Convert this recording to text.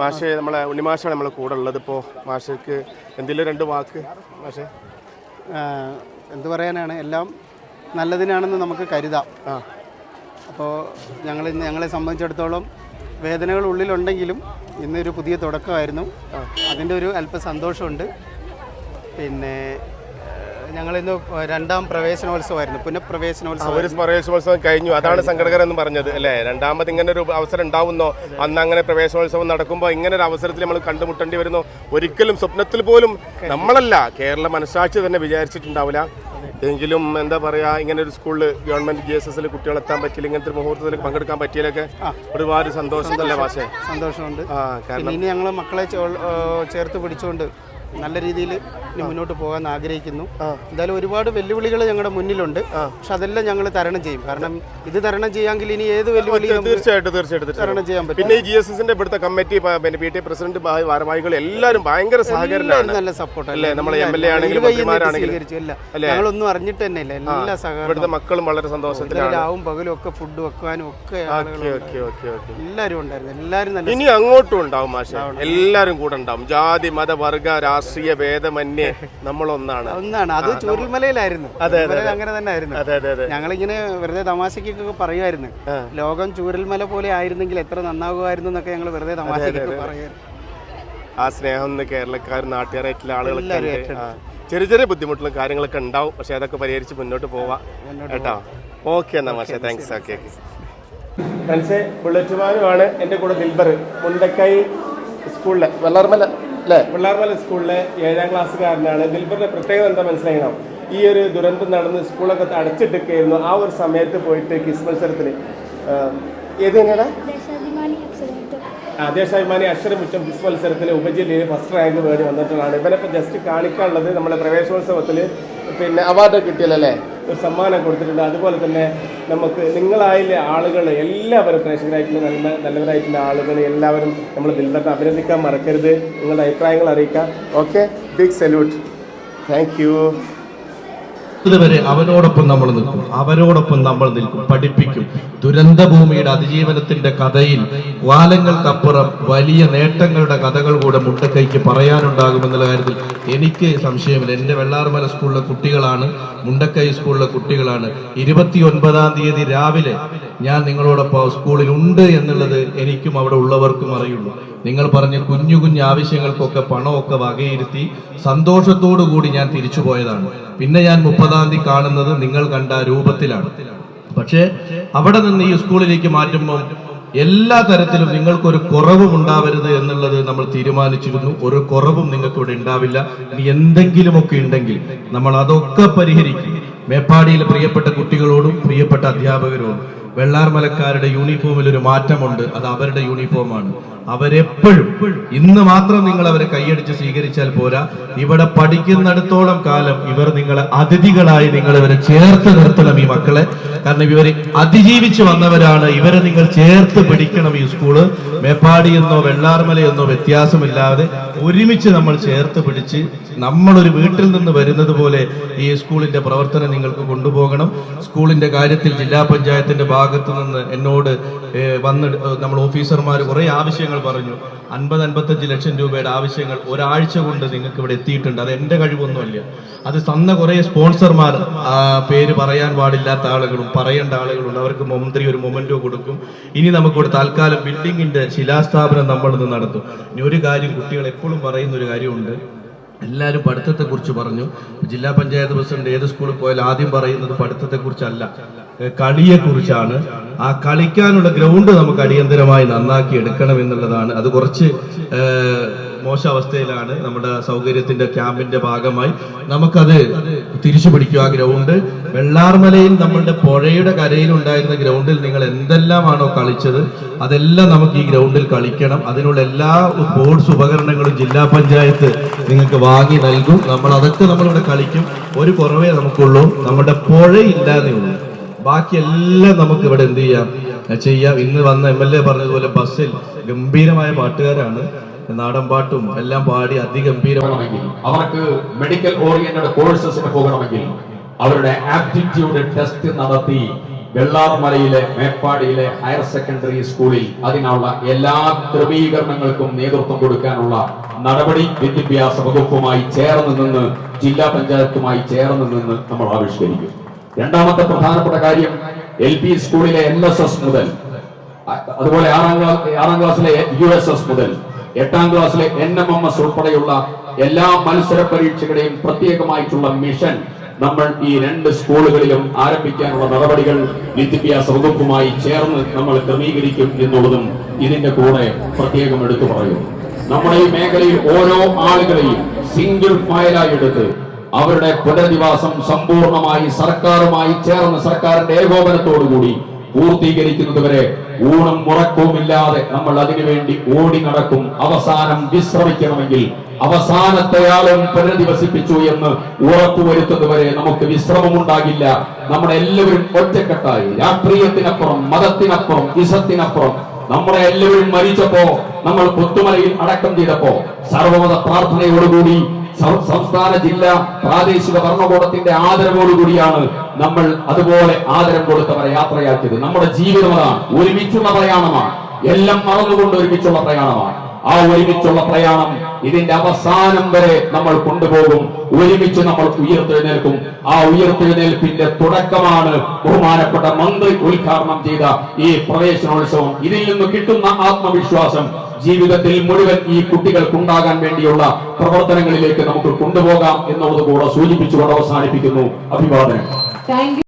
മാഷെ നമ്മളെ ഉണ്ണിമാഷാണ് നമ്മളെ കൂടെ ഉള്ളത് ഇപ്പോൾ മാഷക്ക് എന്തെങ്കിലും രണ്ട് വാക്ക് മാഷെ? എന്തു പറയാനാണ്? എല്ലാം നല്ലതിനാണെന്ന് നമുക്ക് കരുതാം. ആ. അപ്പോൾ ഞങ്ങൾ ഇന്ന് ഞങ്ങളെ സംബന്ധിച്ചിടത്തോളം വേദനകൾ ഉള്ളിലുണ്ടെങ്കിലും ഇന്നൊരു പുതിയ തുടക്കമായിരുന്നു. അതിന്റെ ഒരു അല്പ സന്തോഷമുണ്ട്. പിന്നെ ഞങ്ങളിന്ന് രണ്ടാം പ്രവേശനോത്സവമായിരുന്നു. പുനഃപ്രവേശനോത്സവം ഒരു പ്രവേശനോത്സവം കഴിഞ്ഞു. അതാണ് സംഘടകർ എന്ന് പറഞ്ഞത് അല്ലേ? രണ്ടാമത് ഇങ്ങനെ ഒരു അവസരം ഉണ്ടാവുന്നോ? അന്ന് അങ്ങനെ പ്രവേശനോത്സവം നടക്കുമ്പോൾ ഇങ്ങനെ ഒരു അവസരത്തിൽ നമ്മൾ കണ്ടുമുട്ടേണ്ടി വരുന്നു. ഒരിക്കലും സ്വപ്നത്തിൽ പോലും നമ്മളല്ല. കേരള മനസാക്ഷി തന്നെ വിചാരിച്ചിട്ടുണ്ടാവില്ല. എങ്കിലും എന്താ പറയാ ഇങ്ങനെ ഒരു സ്കൂളിൽ ഗവൺമെന്റ് ജി എസ് എസിൽ കുട്ടികളെത്താൻ പറ്റിയില്ല ഇങ്ങനത്തെ ഒരു മുഹൂർത്തത്തിൽ പങ്കെടുക്കാൻ പറ്റിയാലൊക്കെ ഒരുപാട് സന്തോഷം തന്നെ മാഷേ. സന്തോഷമുണ്ട്. ആ കാരണം ഇനി ഞങ്ങൾ മക്കളെ ചേർത്ത് പിടിച്ചുകൊണ്ട് നല്ല രീതിയിൽ ഇനി മുന്നോട്ട് പോകാൻ ആഗ്രഹിക്കുന്നു. എന്തായാലും ഒരുപാട് വെല്ലുവിളികൾ ഞങ്ങളുടെ മുന്നിലുണ്ട്. പക്ഷെ അതെല്ലാം ഞങ്ങൾ തരണം ചെയ്യും. കാരണം ഇത് തരണം ചെയ്യാമെങ്കിൽ ഇനി ഏത് വെല്ലുവിളി തീർച്ചയായിട്ടും തീർച്ചയായിട്ടും തരണം ചെയ്യാൻ പറ്റും. പിന്നെ ജി എസ് എസിന്റെ ഇവിടുത്തെ കമ്മിറ്റി പ- ടി പ്രസിഡന്റ് ഭാരവാഹികൾ എല്ലാവരും ഭയങ്കര സഹകരണമാണ്. നല്ല സപ്പോർട്ട് അല്ലേ? നമ്മളെ എ ആണെങ്കിലും മന്ത്രിമാരാണെങ്കിലും. ഞങ്ങളൊന്നും അറിഞ്ഞിട്ട് തന്നെ ഇല്ല. എല്ലാ സഹകരണം ഇവിടുത്തെ മക്കളും വളരെ സന്തോഷത്തിലാണ്. രാവും പകലും ഒക്കെ ഫുഡ് വെക്കാനും ഒക്കെ എല്ലാവരും ഉണ്ടായിരുന്നു. എല്ലാവരും ഇനി അങ്ങോട്ടും ഉണ്ടാവും മാഷ. എല്ലാരും കൂടെ ഉണ്ടാവും. ജാതി മത വർഗ രാഷ്ട്രീയ ഭേദമന്യേ നമ്മളൊന്നാണ്. ഒന്നാണ്. അത് ചൂരൽമലയിലായിരുന്നു. അങ്ങനെ തന്നെ ആയിരുന്നു അതെ അതെ അതെ. ഞങ്ങളിങ്ങനെ വെറുതെ തമാശക്കൊക്കെ പറയുമായിരുന്നു. ലോകം ചൂരൽമല പോലെ ആയിരുന്നെങ്കിൽ എത്ര നന്നാകുമായിരുന്നു എന്നൊക്കെ ഞങ്ങൾ വെറുതെ തമാശക്കൊക്കെ പറയുമായിരുന്നു. ആ സ്നേഹം ഒന്ന് കേരളക്കാർ നാട്ടുകാരായിട്ടുള്ള ആളുകളൊക്കെ. ചെറിയ ചെറിയ ബുദ്ധിമുട്ടുകളും കാര്യങ്ങളൊക്കെ ഉണ്ടാവും. പക്ഷെ അതൊക്കെ പരിഹരിച്ച് മുന്നോട്ട് പോവാം. കേട്ടോ? ഓക്കെ എന്നാ മാഷെ. താങ്ക്സ് ഓക്കെ ബുള്ളറ്റ് മാനുമാണ് എന്റെ കൂടെ ദിൽബർ മുണ്ടക്കൈ സ്കൂളിലെ വെള്ളാർമല. അല്ലേ വെള്ളാർമല സ്കൂളിലെ ഏഴാം ക്ലാസ്സുകാരനാണ്. ദിൽബറിന്റെ പ്രത്യേകത എന്താ മനസ്സിലാക്കണം ഈ ഒരു ദുരന്തം നടന്ന് സ്കൂളൊക്കെ അടച്ചിട്ടൊക്കെയായിരുന്നു ആ ഒരു സമയത്ത് പോയിട്ട് കിസ് മത്സരത്തിൽ ഏത് തന്നെയാണ്? ദേശാഭിമാനി അക്ഷരമുറ്റം ആ, ദേശാഭിമാനി അക്ഷരമുറ്റം ക്വിസ് മത്സരത്തിൽ ഉപജില്ലയിൽ ഫസ്റ്റ് റാങ്ക് വേണ്ടി വന്നിട്ടുള്ളതാണ് ഇവനിപ്പോൾ ജസ്റ്റ് കാണിക്കാനുള്ളത് നമ്മുടെ പ്രവേശനോത്സവത്തിൽ പിന്നെ അവാർഡ് കിട്ടിയല്ലേ ഒരു സമ്മാനം കൊടുത്തിട്ടുണ്ട്. അതുപോലെ തന്നെ നമുക്ക് നിങ്ങളായിലെ ആളുകൾ എല്ലാവരും പ്രേക്ഷകരായിട്ടുള്ള നല്ല നല്ലവരായിട്ടുള്ള ആളുകൾ എല്ലാവരും നമ്മൾ ദിൽബറിനെ അഭിനന്ദിക്കാൻ മറക്കരുത്. നിങ്ങളുടെ അഭിപ്രായങ്ങൾ അറിയിക്കാം. ഓക്കെ ബിഗ് സല്യൂട്ട് താങ്ക് ഇതുവരെ അവരോടൊപ്പം നമ്മൾ നിൽക്കും. അവരോടൊപ്പം നമ്മൾ നിൽക്കും. പഠിപ്പിക്കും. ദുരന്ത ഭൂമിയുടെ അതിജീവനത്തിന്റെ കഥയിൽ കാലങ്ങൾക്കപ്പുറം വലിയ നേട്ടങ്ങളുടെ കഥകൾ കൂടെ മുണ്ടക്കൈക്ക് പറയാനുണ്ടാകുമെന്നുള്ള കാര്യത്തിൽ എനിക്ക് സംശയമില്ല. എന്റെ വെള്ളാർമല സ്കൂളിലെ കുട്ടികളാണ് മുണ്ടക്കൈ സ്കൂളിലെ കുട്ടികളാണ്. ഇരുപത്തി ഒൻപതാം തീയതി രാവിലെ ഞാൻ നിങ്ങളോടൊപ്പം സ്കൂളിൽ ഉണ്ട് എന്നുള്ളത് എനിക്കും അവിടെ ഉള്ളവർക്കും അറിയുള്ളൂ. നിങ്ങൾ പറഞ്ഞ കുഞ്ഞു കുഞ്ഞു ആവശ്യങ്ങൾക്കൊക്കെ പണമൊക്കെ വകയിരുത്തി സന്തോഷത്തോടു കൂടി ഞാൻ തിരിച്ചു പോയതാണ് പിന്നെ ഞാൻ മുപ്പതാം തീയതി കാണുന്നത് നിങ്ങൾ കണ്ട രൂപത്തിലാണ്. പക്ഷേ അവിടെ നിന്ന് ഈ സ്കൂളിലേക്ക് മാറ്റുമ്പോൾ എല്ലാ തരത്തിലും നിങ്ങൾക്കൊരു കുറവും ഉണ്ടാവരുത് എന്നുള്ളത് നമ്മൾ തീരുമാനിച്ചിരുന്നു. ഒരു കുറവും നിങ്ങൾക്ക് ഇവിടെ ഉണ്ടാവില്ല. ഇനി എന്തെങ്കിലുമൊക്കെ ഉണ്ടെങ്കിൽ നമ്മൾ അതൊക്കെ പരിഹരിക്കും. മേപ്പാടിയിലെ പ്രിയപ്പെട്ട കുട്ടികളോടും പ്രിയപ്പെട്ട അധ്യാപകരോടും. വെള്ളാർമലക്കാരുടെ യൂണിഫോമിൽ ഒരു മാറ്റമുണ്ട്. അത് അവരുടെ യൂണിഫോമാണ് അവരെപ്പോഴും ഇന്ന് മാത്രം നിങ്ങൾ അവരെ കൈയടിച്ച് സ്വീകരിച്ചാൽ പോരാ. ഇവിടെ പഠിക്കുന്നിടത്തോളം കാലം ഇവർ നിങ്ങളെ അതിഥികളായി നിങ്ങൾ ഇവരെ ചേർത്ത് നിർത്തണം ഈ മക്കളെ. കാരണം ഇവർ അതിജീവിച്ച് വന്നവരാണ്. ഇവരെ നിങ്ങൾ ചേർത്ത് പിടിക്കണം ഈ സ്കൂൾ മേപ്പാടി എന്നോ വെള്ളാർമലയെന്നോ വ്യത്യാസമില്ലാതെ ഒരുമിച്ച് നമ്മൾ ചേർത്ത് പിടിച്ച് നമ്മളൊരു വീട്ടിൽ നിന്ന് വരുന്നത് പോലെ ഈ സ്കൂളിന്റെ പ്രവർത്തനം നിങ്ങൾക്ക് കൊണ്ടുപോകണം. സ്കൂളിന്റെ കാര്യത്തിൽ ജില്ലാ പഞ്ചായത്തിന്റെ ഭാഗത്ത് നിന്ന് എന്നോട് വന്ന് നമ്മൾ ഓഫീസർമാർ കുറേ ആവശ്യങ്ങൾ പറഞ്ഞു. അൻപത് അൻപത്തഞ്ച് ലക്ഷം രൂപയുടെ ആവശ്യങ്ങൾ ഒരാഴ്ച കൊണ്ട് നിങ്ങൾക്ക് ഇവിടെ എത്തിയിട്ടുണ്ട്. അത് എന്റെ കഴിവൊന്നുമല്ല. അത് തന്ന കുറേ സ്പോൺസർമാർ പേര് പറയാൻ പാടില്ലാത്ത ആളുകളും പറയേണ്ട ആളുകളുണ്ട്. അവർക്ക് മന്ത്രി ഒരു മൊമെന്റോ കൊടുക്കും. ഇനി നമുക്കിവിടെ തൽക്കാലം ബിൽഡിങ്ങിന്റെ ശിലാസ്ഥാപനം നമ്മളിന്ന് നടത്തും. ഇനി ഒരു കാര്യം കുട്ടികൾ എപ്പോഴും പറയുന്ന ഒരു കാര്യമുണ്ട്. എല്ലാവരും പഠിത്തത്തെക്കുറിച്ച് പറഞ്ഞു. ജില്ലാ പഞ്ചായത്ത് പ്രസിഡന്റ് ഏത് സ്കൂളിൽ പോയാലും ആദ്യം പറയുന്നത് പഠിത്തത്തെക്കുറിച്ചല്ല. കളിയെക്കുറിച്ചാണ്. ആ കളിക്കാനുള്ള ഗ്രൗണ്ട് നമുക്ക് അടിയന്തരമായി നന്നാക്കി എടുക്കണം എന്നുള്ളതാണ് അത് കുറച്ച് ഏഹ്, മോശം അവസ്ഥയിലാണ് നമ്മുടെ സൗകര്യത്തിന്റെ ക്യാമ്പിന്റെ ഭാഗമായി. നമുക്കത് തിരിച്ചു പിടിക്കുക ഗ്രൗണ്ട്. വെള്ളാർമലയിൽ നമ്മളുടെ പുഴയുടെ കരയിൽ ഉണ്ടായിരുന്ന ഗ്രൗണ്ടിൽ നിങ്ങൾ എന്തെല്ലാമാണോ കളിച്ചത് അതെല്ലാം നമുക്ക് ഈ ഗ്രൗണ്ടിൽ കളിക്കണം. അതിനുള്ള എല്ലാ സ്പോർട്സ് ഉപകരണങ്ങളും ജില്ലാ പഞ്ചായത്ത് നിങ്ങൾക്ക് വാങ്ങി നൽകും. നമ്മൾ അതൊക്കെ നമ്മളിവിടെ കളിക്കും. ഒരു കുറവേ നമുക്കുള്ളൂ. നമ്മുടെ പുഴയില്ലാതെ ഉള്ളൂ. ബാക്കിയെല്ലാം നമുക്ക് ഇവിടെ എന്ത് ചെയ്യാം? ചെയ്യാം. ഇന്ന് വന്ന എം എൽ എ പറഞ്ഞതുപോലെ ബസ്സിൽ ഗംഭീരമായ പാട്ടുകാരാണ്. നാടൻ പാട്ടും എല്ലാം പാടി അതിഗംഭീരമാണെങ്കിൽ അവർക്ക് മെഡിക്കൽ ഓറിയന്റഡ് കോഴ്സസിന് പോകണമെങ്കിൽ അവരുടെ ആപ്റ്റിറ്റ്യൂഡ് ടെസ്റ്റ് നടത്തി വെള്ളാർമലയിലെ മേപ്പാടിയിലെ ഹയർ സെക്കൻഡറി സ്കൂളിൽ അതിനുള്ള എല്ലാ ക്രമീകരണങ്ങൾക്കും നേതൃത്വം കൊടുക്കാനുള്ള നടപടി വിദ്യാഭ്യാസ വകുപ്പുമായി ചേർന്ന് നിന്ന് ജില്ലാ പഞ്ചായത്തുമായി ചേർന്ന് നിന്ന് നമ്മൾ ആവിഷ്കരിക്കും. രണ്ടാമത്തെ പ്രധാനപ്പെട്ട കാര്യം എൽ പി സ്കൂളിലെ എൻ എസ് എസ് മുതൽ അതുപോലെ ആറാം ക്ലാസ് ആറാം ക്ലാസ്സിലെ യു എസ് എസ് മുതൽ എട്ടാം ക്ലാസ്സിലെ എൻ എം എം എസ് ഉൾപ്പെടെയുള്ള എല്ലാ മത്സര പരീക്ഷകളുടെയും പ്രത്യേകമായിട്ടുള്ള മിഷൻ നമ്മൾ ഈ രണ്ട് സ്കൂളുകളിലും ആരംഭിക്കാനുള്ള നടപടികൾ വിദ്യാഭ്യാസ വകുപ്പുമായി ചേർന്ന് നമ്മൾ ക്രമീകരിക്കും എന്നുള്ളതും ഇതിന്റെ കൂടെ പ്രത്യേകം എടുത്തു പറയുന്നു നമ്മുടെ ഈ മേഖലയിൽ ഓരോ ആളുകളെയും സിംഗിൾ ഫയലായി എടുത്ത് അവരുടെ പുനരധിവാസം സമ്പൂർണമായി സർക്കാരുമായി ചേർന്ന് സർക്കാരിന്റെ ഏകോപനത്തോടുകൂടി പൂർത്തീകരിക്കുന്നതുവരെ ഊണും മുറക്കവുമില്ലാതെ നമ്മൾ അതിനുവേണ്ടി ഓടി നടക്കും. അവസാനം വിശ്രമിക്കണമെങ്കിൽ അവസാനത്തെയാളും പുനരധിവസിപ്പിച്ചു എന്ന് ഉറപ്പുവരുത്തുന്നതുവരെ നമുക്ക് വിശ്രമമുണ്ടാകില്ല നമ്മുടെ എല്ലാവരും ഒറ്റക്കെട്ടായി. രാഷ്ട്രീയത്തിനപ്പുറം മതത്തിനപ്പുറം വിശത്തിനപ്പുറം നമ്മുടെ എല്ലാവരും മരിച്ചപ്പോ നമ്മൾ പുത്തുമലയിൽ അടക്കം ചെയ്തപ്പോ സർവമത പ്രാർത്ഥനയോടുകൂടി സംസ്ഥാന ജില്ലാ പ്രാദേശിക ഭരണകൂടത്തിന്റെ ആദരവോടുകൂടിയാണ് നമ്മൾ അതുപോലെ ആദരം കൊടുത്തവരെ യാത്രയാക്കിയത് നമ്മുടെ ജീവിതം അതാണ്. ഒരുമിച്ചുള്ള പ്രയാണമാണ്. എല്ലാം മറന്നുകൊണ്ട് ഒരുമിച്ചുള്ള പ്രയാണമാണ്. ആ ഒരുമിച്ചുള്ള പ്രയാണം ഇതിന്റെ അവസാനം വരെ നമ്മൾ കൊണ്ടുപോകും. ഒരുമിച്ച് നമ്മൾ ഉയർത്തെഴുന്നേൽക്കും. ആ ഉയർത്തെഴുന്നേൽപ്പിന്റെ തുടക്കമാണ് ബഹുമാനപ്പെട്ട മന്ത്രി ഉദ്ഘാടനം ചെയ്ത ഈ പ്രവേശനോത്സവം. ഇതിൽ നിന്ന് കിട്ടുന്ന ആത്മവിശ്വാസം ജീവിതത്തിൽ മുഴുവൻ ഈ കുട്ടികൾക്കുണ്ടാകാൻ വേണ്ടിയുള്ള പ്രവർത്തനങ്ങളിലേക്ക് നമുക്ക് കൊണ്ടുപോകാം എന്നുള്ളത് കൂടെ സൂചിപ്പിച്ചുകൊണ്ട് അവസാനിപ്പിക്കുന്നു. അഭിവാദനം താങ്ക്